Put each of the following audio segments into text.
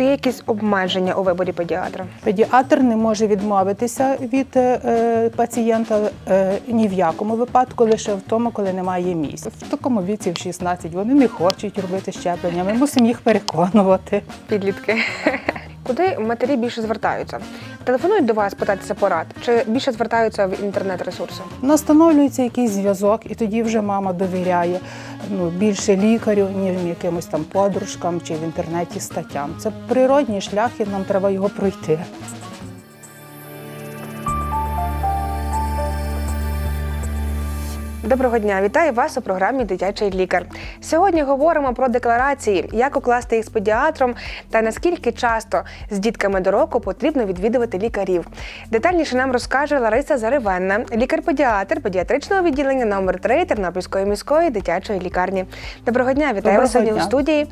Чи є якісь обмеження у виборі педіатра? Педіатр не може відмовитися від е, пацієнта е, ні в якому випадку, лише в тому, коли немає місць. В такому віці, в 16, вони не хочуть робити щеплення. Ми мусимо їх переконувати. Підлітки. Куди матері більше звертаються? Телефонують до вас питатися порад, чи більше звертаються в інтернет-ресурси? Настановлюється якийсь зв'язок, і тоді вже мама довіряє ну, більше лікарю, ніж якимось там подружкам чи в інтернеті статтям. Це природній шлях, і нам треба його пройти. Доброго дня, вітаю вас у програмі Дитячий лікар. Сьогодні говоримо про декларації, як укласти їх з педіатром та наскільки часто з дітками до року потрібно відвідувати лікарів. Детальніше нам розкаже Лариса Заривенна, лікар-педіатр педіатричного відділення номер 3 Тернопільської міської дитячої лікарні. Доброго дня, вітаю Доброго вас сьогодні у студії.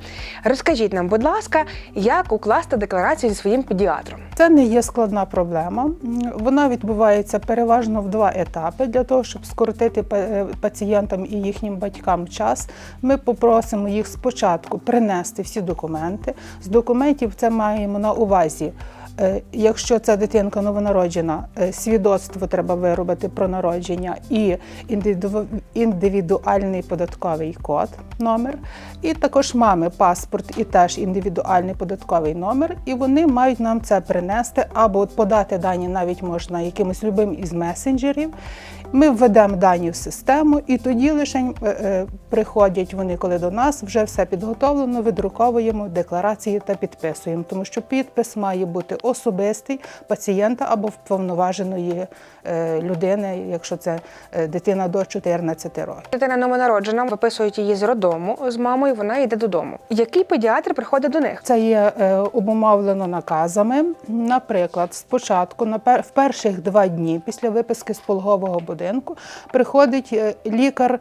Розкажіть нам, будь ласка, як укласти декларацію зі своїм педіатром? Це не є складна проблема. Вона відбувається переважно в два етапи. Для того, щоб скоротити пацієнтам і їхнім батькам час, ми попросимо їх спочатку принести всі документи. З документів це маємо на увазі. Е, Якщо це дитинка новонароджена, е, свідоцтво треба виробити про народження і індивідуальний податковий код, номер, і також мами паспорт і теж індивідуальний податковий номер. І вони мають нам це принести або подати дані навіть можна якимось любим із месенджерів. Ми введемо дані в систему, і тоді лише е, приходять вони, коли до нас вже все підготовлено, видруковуємо декларації та підписуємо, тому що підпис має бути особистий пацієнта або вповноваженої е, людини, якщо це е, дитина до 14 років. Дитина новонароджена, виписують її з роддому з мамою, вона йде додому. Який педіатр приходить до них? Це є е, обумовлено наказами. Наприклад, спочатку на в перших два дні після виписки з пологового будинку приходить лікар,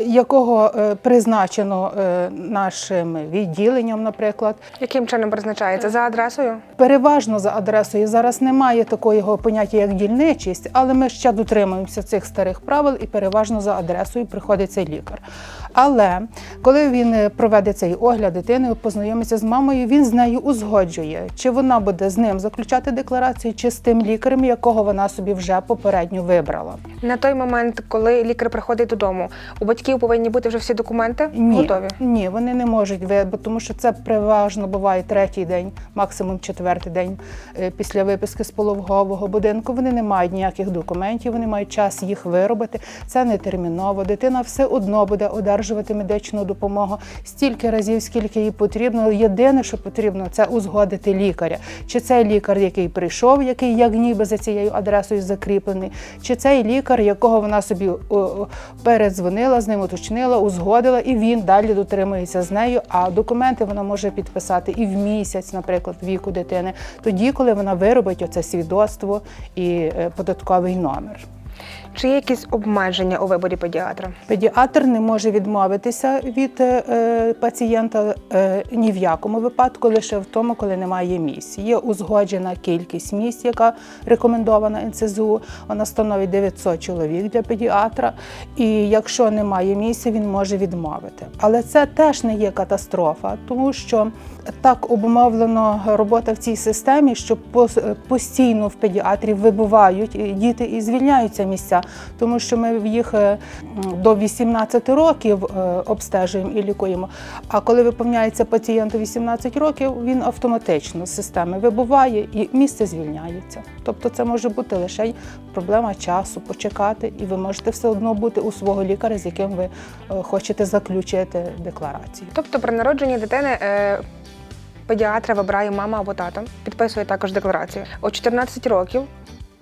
якого призначено нашим відділенням, наприклад. Яким чином призначається за адресою? Переважно за адресою зараз немає такого поняття, як дільничість, але ми ще дотримуємося цих старих правил і переважно за адресою приходить цей лікар. Але коли він е, проведе цей огляд дитини, познайомиться з мамою, він з нею узгоджує, чи вона буде з ним заключати декларацію, чи з тим лікарем, якого вона собі вже попередньо вибрала. На той момент, коли лікар приходить додому, у батьків повинні бути вже всі документи Ні, готові. ні, вони не можуть ви- бо тому що це переважно буває третій день, максимум четвертий день е, після виписки з пологового будинку. Вони не мають ніяких документів, вони мають час їх виробити. Це не терміново. Дитина все одно буде одержувати медичну допомогу стільки разів, скільки їй потрібно. Єдине, що потрібно, це узгодити лікаря. Чи цей лікар, який прийшов, який як ніби за цією адресою закріплений, чи цей лікар, якого вона собі передзвонила, з ним уточнила, узгодила, і він далі дотримується з нею. А документи вона може підписати і в місяць, наприклад, віку дитини, тоді, коли вона виробить оце свідоцтво і е, податковий номер. Чи є якісь обмеження у виборі педіатра? Педіатр не може відмовитися від е, пацієнта е, ні в якому випадку, лише в тому, коли немає місць. Є узгоджена кількість місць, яка рекомендована НЦЗУ. Вона становить 900 чоловік для педіатра. І якщо немає місця, він може відмовити. Але це теж не є катастрофа, тому що так обумовлено робота в цій системі, що постійно в педіатрі вибувають діти і звільняються місця, тому що ми їх е, до 18 років е, обстежуємо і лікуємо. А коли виповняється пацієнту 18 років, він автоматично з системи вибуває і місце звільняється. Тобто це може бути лише проблема часу, почекати, і ви можете все одно бути у свого лікаря, з яким ви е, хочете заключити декларацію. Тобто при народженні дитини педіатра вибирає мама або тато, підписує також декларацію. О 14 років,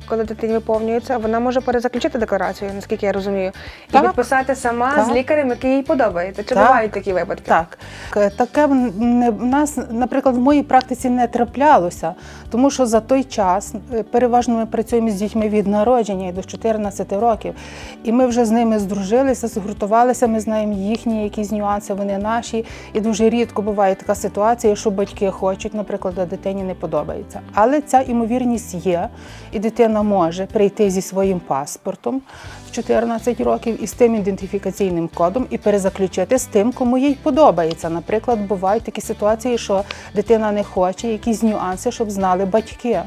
коли дитині виповнюється, вона може перезаключити декларацію, наскільки я розумію, і Так. підписати сама Так. з лікарем, який їй подобається. Чи Так. бувають такі випадки? Так, таке в нас, наприклад, в моїй практиці не траплялося, тому що за той час е, переважно ми працюємо з дітьми від народження і до 14 років. І ми вже з ними здружилися, згуртувалися. Ми знаємо їхні якісь нюанси, вони наші. І дуже рідко буває така ситуація, що батьки хочуть, наприклад, а дитині не подобається. Але ця імовірність є, і дитина дитина може прийти зі своїм паспортом в 14 років і з тим ідентифікаційним кодом і перезаключити з тим, кому їй подобається. Наприклад, бувають такі ситуації, що дитина не хоче, якісь нюанси, щоб знали батьки.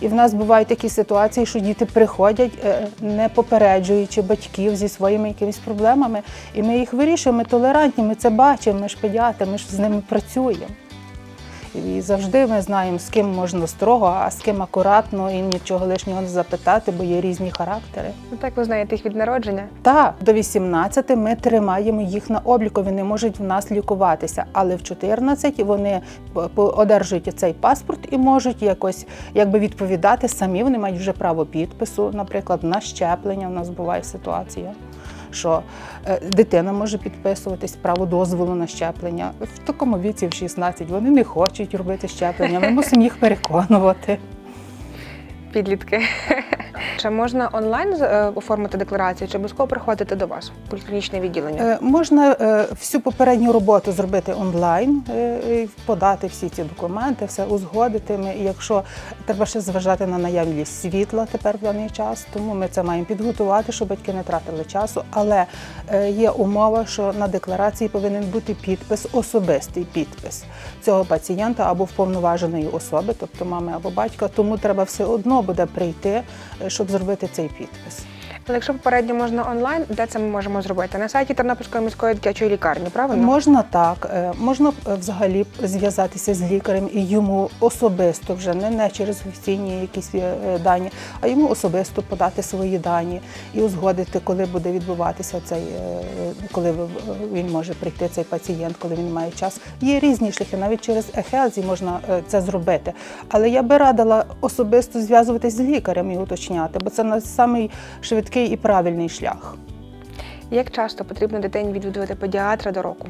І в нас бувають такі ситуації, що діти приходять, е, не попереджуючи батьків зі своїми якимись проблемами, і ми їх вирішуємо, ми толерантні, ми це бачимо, ми ж педіатри, ми ж з ними працюємо. І завжди ми знаємо, з ким можна строго, а з ким акуратно і нічого лишнього не запитати, бо є різні характери. Ну так ви знаєте їх від народження. Так, до 18 ми тримаємо їх на обліку, вони можуть в нас лікуватися, але в 14 вони одержують цей паспорт і можуть якось якби відповідати самі. Вони мають вже право підпису, наприклад, на щеплення. У нас буває ситуація. Що е, дитина може підписуватись право дозволу на щеплення в такому віці, в 16, вони не хочуть робити щеплення. Ми мусимо їх переконувати. Підлітки. Чи можна онлайн е, оформити декларацію, чи обов'язково приходити до вас в поліклінічне відділення? Е, Можна е, всю попередню роботу зробити онлайн, подати всі ці документи, все узгодити. Ми, якщо треба ще зважати на наявність світла тепер в даний час, тому ми це маємо підготувати, щоб батьки не тратили часу. Але є умова, що на декларації повинен бути підпис, особистий підпис цього пацієнта або вповноваженої особи, тобто мами або батька. Тому треба все одно буде прийти, щоб зробити цей підпис. Але якщо попередньо можна онлайн, де це ми можемо зробити? На сайті Тернопільської міської дитячої лікарні, правильно? Можна так, е, можна е, взагалі зв'язатися з лікарем і йому особисто вже не, не через офіційні якісь е, дані, а йому особисто подати свої дані і узгодити, коли буде відбуватися цей, коли він може прийти цей пацієнт, коли він має час. Є різні шляхи, навіть через ехелзі можна це зробити. Але я би радила особисто зв'язуватись з лікарем і уточняти, бо це на самий швидкий і правильний шлях. Як часто потрібно дитині відвідувати педіатра до року?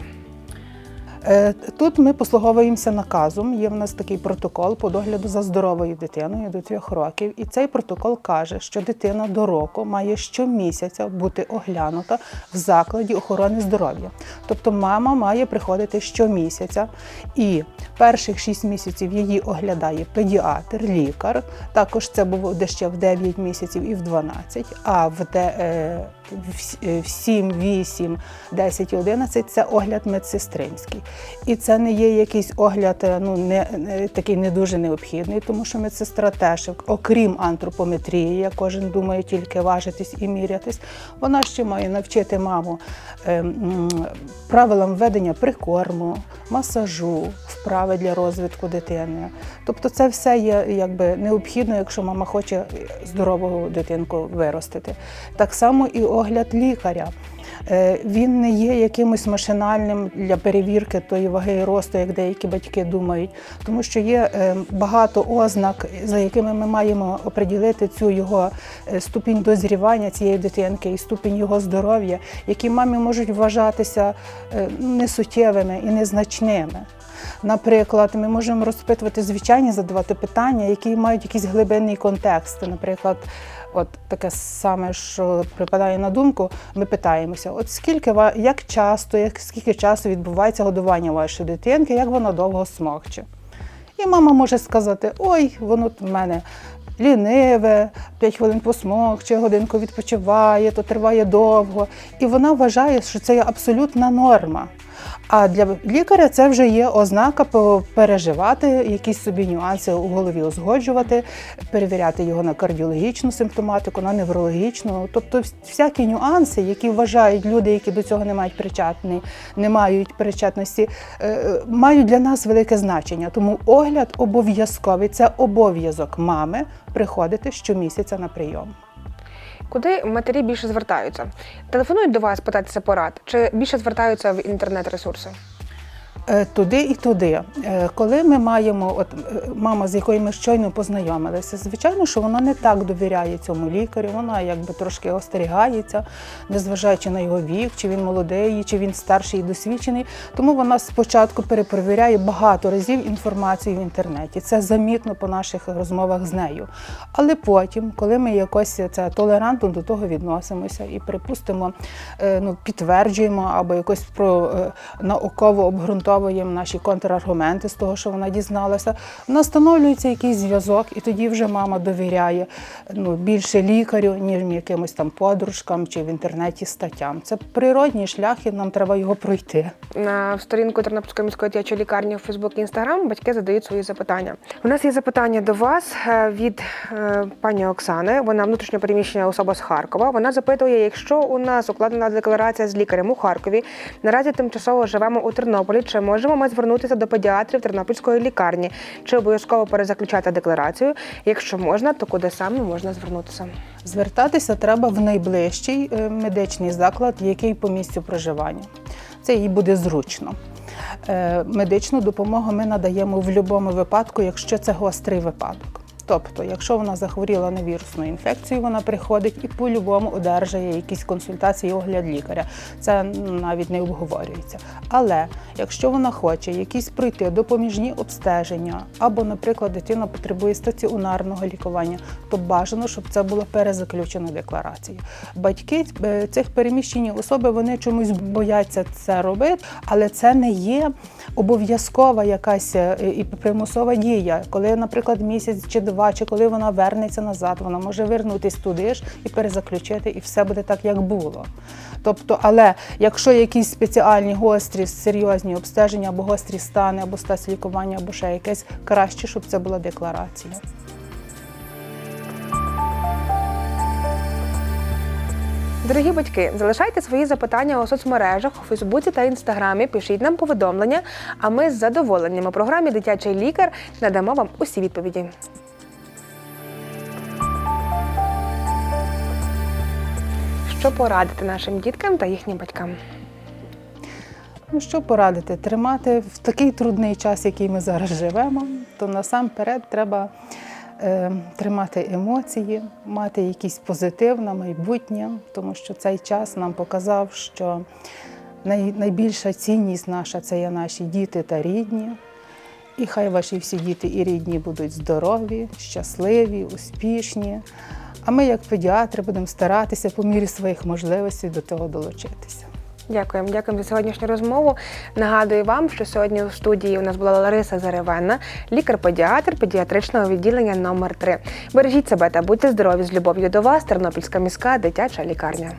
Е, Тут ми послуговуємося наказом. Є в нас такий протокол по догляду за здоровою дитиною до трьох років. І цей протокол каже, що дитина до року має щомісяця бути оглянута в закладі охорони здоров'я. Тобто мама має приходити щомісяця, і перших 6 місяців її оглядає педіатр, лікар. Також це буде ще в 9 місяців і в 12, а де, в 7, 8, 10 і 11 це огляд медсестринський. І це не є якийсь огляд е, ну, не, такий не дуже необхідний, тому що медсестра теж, окрім антропометрії, як кожен думає тільки важитись і мірятись, вона ще має навчити маму е, правилам ведення прикорму, масажу, вправи для розвитку дитини. Тобто це все є якби необхідно, якщо мама хоче здорову дитинку виростити. Так само і огляд лікаря. Е, Він не є якимось машинальним для перевірки тої ваги і росту, як деякі батьки думають, тому що є е, багато ознак, за якими ми маємо оприділити цю його е, ступінь дозрівання цієї дитинки і ступінь його здоров'я, які мамі можуть вважатися несуттєвими і незначними. Наприклад, ми можемо розпитувати звичайні, задавати питання, які мають якийсь глибинний контекст. Наприклад, от таке саме, що припадає на думку, ми питаємося: от скільки як часто, як скільки часу відбувається годування вашої дитинки, як вона довго смокче. І мама може сказати: ой, воно в мене. Ліниве, 5 хвилин посмокче, годинку відпочиває, то триває довго. І вона вважає, що це є абсолютна норма. А для лікаря це вже є ознака переживати, якісь собі нюанси у голові узгоджувати, перевіряти його на кардіологічну симптоматику, на неврологічну. Тобто всякі нюанси, які вважають люди, які до цього не мають причетні, не мають причетності, е, мають для нас велике значення. Тому огляд обов'язковий це обов'язок мами приходити щомісяця на прийом. Куди матері більше звертаються? Телефонують до вас питатися порад, чи більше звертаються в інтернет-ресурси? Е, Туди і туди. Е, Коли ми маємо, от е, мама, з якою ми щойно познайомилися, звичайно, що вона не так довіряє цьому лікарю, вона якби трошки остерігається, незважаючи на його вік, чи він молодий, чи він старший і досвідчений. Тому вона спочатку перепровіряє багато разів інформацію в інтернеті. Це замітно по наших розмовах з нею. Але потім, коли ми якось це толерантно до того відносимося і припустимо, ну, підтверджуємо або якось про науково обґрунтовуємо запам'ятовуємо наші контраргументи з того, що вона дізналася. У нас встановлюється якийсь зв'язок, і тоді вже мама довіряє ну, більше лікарю, ніж якимось там подружкам чи в інтернеті статтям. Це природній шлях, і нам треба його пройти. На сторінку Тернопільської міської дитячої лікарні у Фейсбук і Інстаграм батьки задають свої запитання. У нас є запитання до вас е, від е, пані Оксани. Вона внутрішньо переміщена особа з Харкова. Вона запитує, якщо у нас укладена декларація з лікарем у Харкові, наразі тимчасово живемо у Тернополі. Чи можемо ми звернутися до педіатрів Тернопільської лікарні? Чи обов'язково перезаключати декларацію? Якщо можна, то куди саме можна звернутися? Звертатися треба в найближчий е, медичний заклад, який по місцю проживання. Це їй буде зручно. Е, Медичну допомогу ми надаємо в будь-якому випадку, якщо це гострий випадок. Тобто, якщо вона захворіла на вірусну інфекцію, вона приходить і по-любому одержує якісь консультації огляд лікаря. Це навіть не обговорюється. Але якщо вона хоче якісь пройти допоміжні обстеження, або, наприклад, дитина потребує стаціонарного лікування, то бажано, щоб це було перезаключено декларація. Батьки е, цих переміщені особи вони чомусь бояться це робити, але це не є обов'язкова якась е, і примусова дія. Коли, наприклад, місяць чи два, чи коли вона вернеться назад, вона може вернутись туди ж і перезаключити, і все буде так, як було. Тобто, але якщо якісь спеціальні гострі, серйозні обстеження або гострі стани, або стас лікування, або ще якесь, краще, щоб це була декларація. Дорогі батьки, залишайте свої запитання у соцмережах у Фейсбуці та Інстаграмі. Пишіть нам повідомлення, а ми з задоволенням у програмі Дитячий лікар надамо вам усі відповіді. Що порадити нашим діткам та їхнім батькам? Ну, що порадити? Тримати в такий трудний час, який ми зараз живемо, то насамперед треба е, тримати емоції, мати якийсь позитив на майбутнє, тому що цей час нам показав, що най, найбільша цінність наша це є наші діти та рідні. І хай ваші всі діти і рідні будуть здорові, щасливі, успішні. А ми, як педіатри, будемо старатися по мірі своїх можливостей до того долучитися. Дякуємо, дякуємо за сьогоднішню розмову. Нагадую вам, що сьогодні у студії у нас була Лариса Заревенна, лікар-педіатр педіатричного відділення номер 3 Бережіть себе та будьте здорові з любов'ю до вас, Тернопільська міська дитяча лікарня.